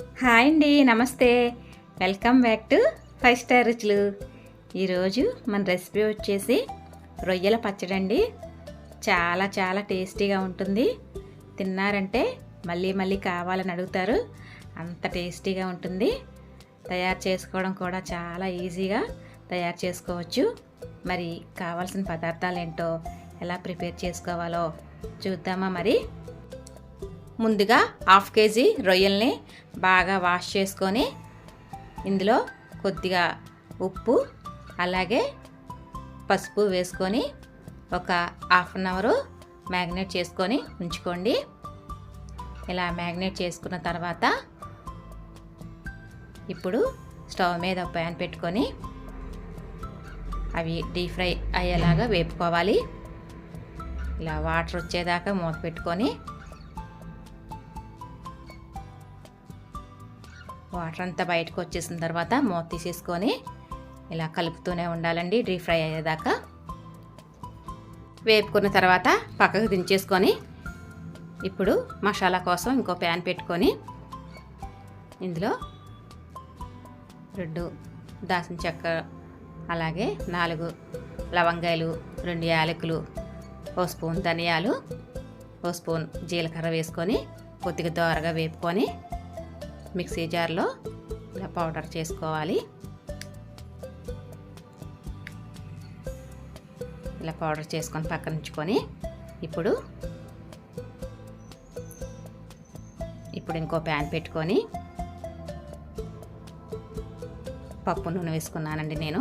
Hi అండి నమస్తే. Welcome back to five star రుచులు. ఈరోజు మన రెసిపీ వచ్చేసి రొయ్యల పచ్చడి అండి. చాలా చాలా టేస్టీగా ఉంటుంది. తిన్నారంటే మళ్ళీ మళ్ళీ కావాలని అడుగుతారు. అంత టేస్టీగా ఉంటుంది. తయారు చేసుకోవడం కూడా చాలా ఈజీగా తయారు చేసుకోవచ్చు. మరి కావాల్సిన పదార్థాలు ఏంటో ఎలా ప్రిపేర్ చేసుకోవాలో చూద్దామా మరి? ముందుగా హాఫ్ కేజీ రొయ్యల్ని బాగా వాష్ చేసుకొని ఇందులో కొద్దిగా ఉప్పు అలాగే పసుపు వేసుకొని ఒక హాఫ్ అన్ అవరు మ్యాగ్నేట్ చేసుకొని ఉంచుకోండి. ఇలా మ్యాగ్నేట్ చేసుకున్న తర్వాత ఇప్పుడు స్టవ్ మీద ప్యాన్ పెట్టుకొని అవి డీప్ ఫ్రై అయ్యేలాగా వేపుకోవాలి. ఇలా వాటర్ వచ్చేదాకా మూత పెట్టుకొని వాటర్ అంతా బయటకు వచ్చేసిన తర్వాత మూత తీసేసుకొని ఇలా కలుపుతూనే ఉండాలండి డీప్ ఫ్రై అయ్యేదాకా. వేపుకున్న తర్వాత పక్కకు దించేసుకొని ఇప్పుడు మసాలా కోసం ఇంకో ప్యాన్ పెట్టుకొని ఇందులో రెండు దాసిన చెక్క అలాగే నాలుగు లవంగాయలు రెండు యాలకులు ఓ స్పూన్ ధనియాలు ఓ స్పూన్ జీలకర్ర వేసుకొని కొద్దిగా దోరగా వేపుకొని మిక్సీ జార్లో ఇలా పౌడర్ చేసుకోవాలి. ఇలా పౌడర్ చేసుకొని పక్కన ఉంచుకొని ఇప్పుడు ఇప్పుడు ఇంకో ప్యాన్ పెట్టుకొని పప్పు నూనె వేసుకున్నానండి నేను.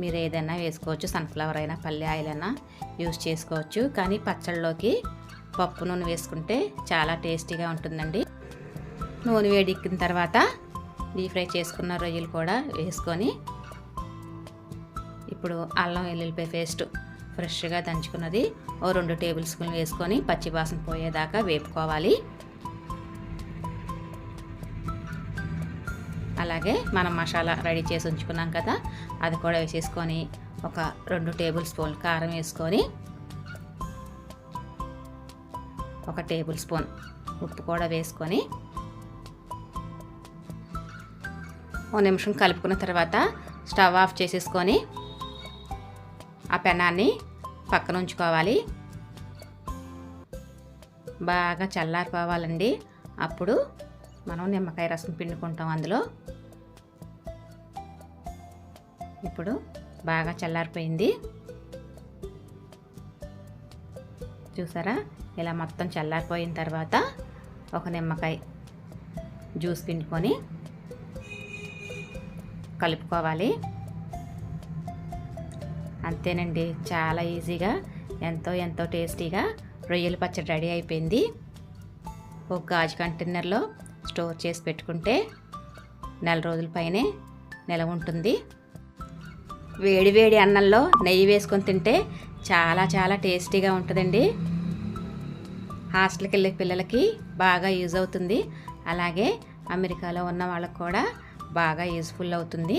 మీరు ఏదైనా వేసుకోవచ్చు సన్ఫ్లవర్ అయినా పల్లె ఆయిల్ అయినా యూస్ చేసుకోవచ్చు. కానీ పచ్చళ్ళలోకి పప్పు నూనె వేసుకుంటే చాలా టేస్టీగా ఉంటుందండి. నూనె వేడెక్కిన తర్వాత డీప్ ఫ్రై చేసుకున్న రొయ్యలు కూడా వేసుకొని ఇప్పుడు అల్లం వెల్లుల్లిపాయ పేస్ట్ ఫ్రెష్గా దంచుకున్నది. ఓ రెండు టేబుల్ స్పూన్ వేసుకొని పచ్చివాసన పోయేదాకా వేపుకోవాలి. అలాగే మనం మసాలా రెడీ చేసి ఉంచుకున్నాం కదా అది కూడా వేసేసుకొని ఒక రెండు టేబుల్ స్పూన్ కారం వేసుకొని ఒక టేబుల్ స్పూన్ ఉప్పు కూడా వేసుకొని ఓ నిమిషం కలుపుకున్న తర్వాత స్టవ్ ఆఫ్ చేసేసుకొని ఆ పెనాన్ని పక్కన ఉంచుకోవాలి. బాగా చల్లారిపోవాలండి. అప్పుడు మనం నిమ్మకాయ రసం పిండుకుంటాం అందులో. ఇప్పుడు బాగా చల్లారిపోయింది. చూసారా? ఇలా మొత్తం చల్లారిపోయిన తర్వాత ఒక నిమ్మకాయ జ్యూస్ పిండుకొని కలుపుకోవాలి. అంతేనండి చాలా ఈజీగా ఎంతో ఎంతో టేస్టీగా రొయ్యల పచ్చడి రెడీ అయిపోయింది. ఒక గాజు కంటైనర్లో స్టోర్ చేసి పెట్టుకుంటే నెల రోజుల పైనే నిలవ ఉంటుంది. వేడి వేడి అన్నంలో నెయ్యి వేసుకొని తింటే చాలా చాలా టేస్టీగా ఉంటుందండి. హాస్టల్కి వెళ్ళే పిల్లలకి బాగా యూజ్ అవుతుంది. అలాగే అమెరికాలో ఉన్న వాళ్ళకు కూడా బాగా యూజ్ఫుల్ అవుతుంది.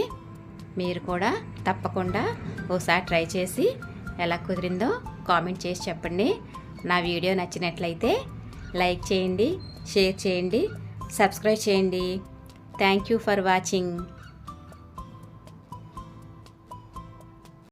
మీరు కూడా తప్పకుండా ఒకసారి ట్రై చేసి ఎలా కుదిరిందో కామెంట్ చేసి చెప్పండి. నా వీడియో నచ్చినట్లయితే లైక్ చేయండి షేర్ చేయండి సబ్స్క్రైబ్ చేయండి. Thank you for watching.